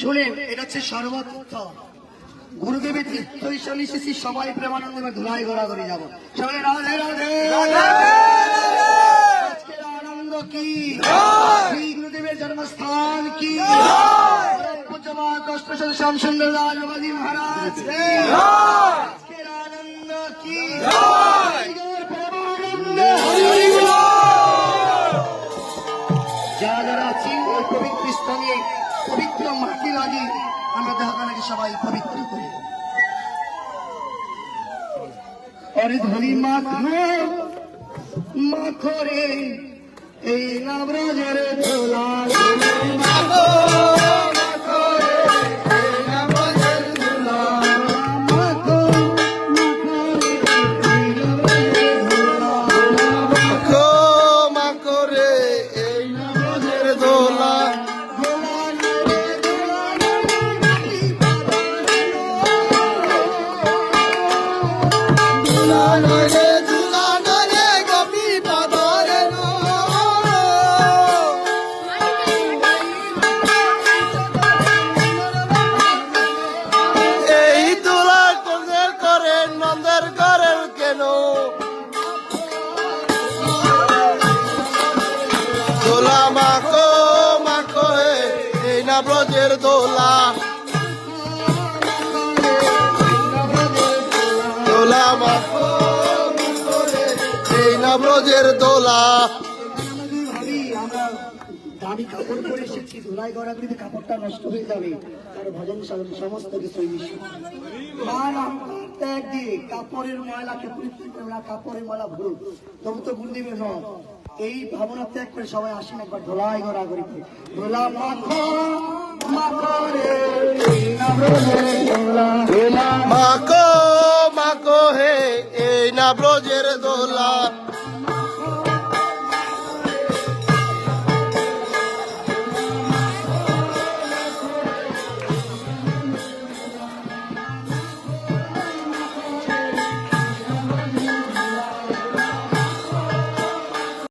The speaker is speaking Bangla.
শুনেন এটা হচ্ছে সর্বত্র গুরুদেবের তীর্থ ঈশ্বর এসেছি সবাই প্রেমানন্দে আমরা ধুলাই গড়া করে যাব। সবাই রাধে রাধে। আজকের আনন্দ কি? শ্রী গুরুদেবের জন্মস্থান কি? পূজ্যবাদ দশপ্রসাদ শ্যামসুন্দর রাজবাদী মহারাজ। আজকের আনন্দ কি? যারা যারা আছি, ওই পবিত্র স্থানে, পবিত্র মাটি লাগি আমরা সবাই পবিত্র করি। অরে ধনি মাথা মাখরে, এই নবরাজের ধোলা মাখো দোলা মাখো মাখো এই না ব্রজের দোলা। দোলা মাখো এই না ব্রজের দোলা। দামি কাপড় পরে এসেছি, ধুলাই ত্যাগ দিয়ে কাপড়ের ময়লাকে কাপড়ের ময়লা ভুল। তবু তো গুরুদেবে ন এই ভাবনা ত্যাগ করে সবাই আসেন একবার ধোলাই গড়া করিতে ধোলা মাকো মাখো হে, এই না ব্রজের দোলা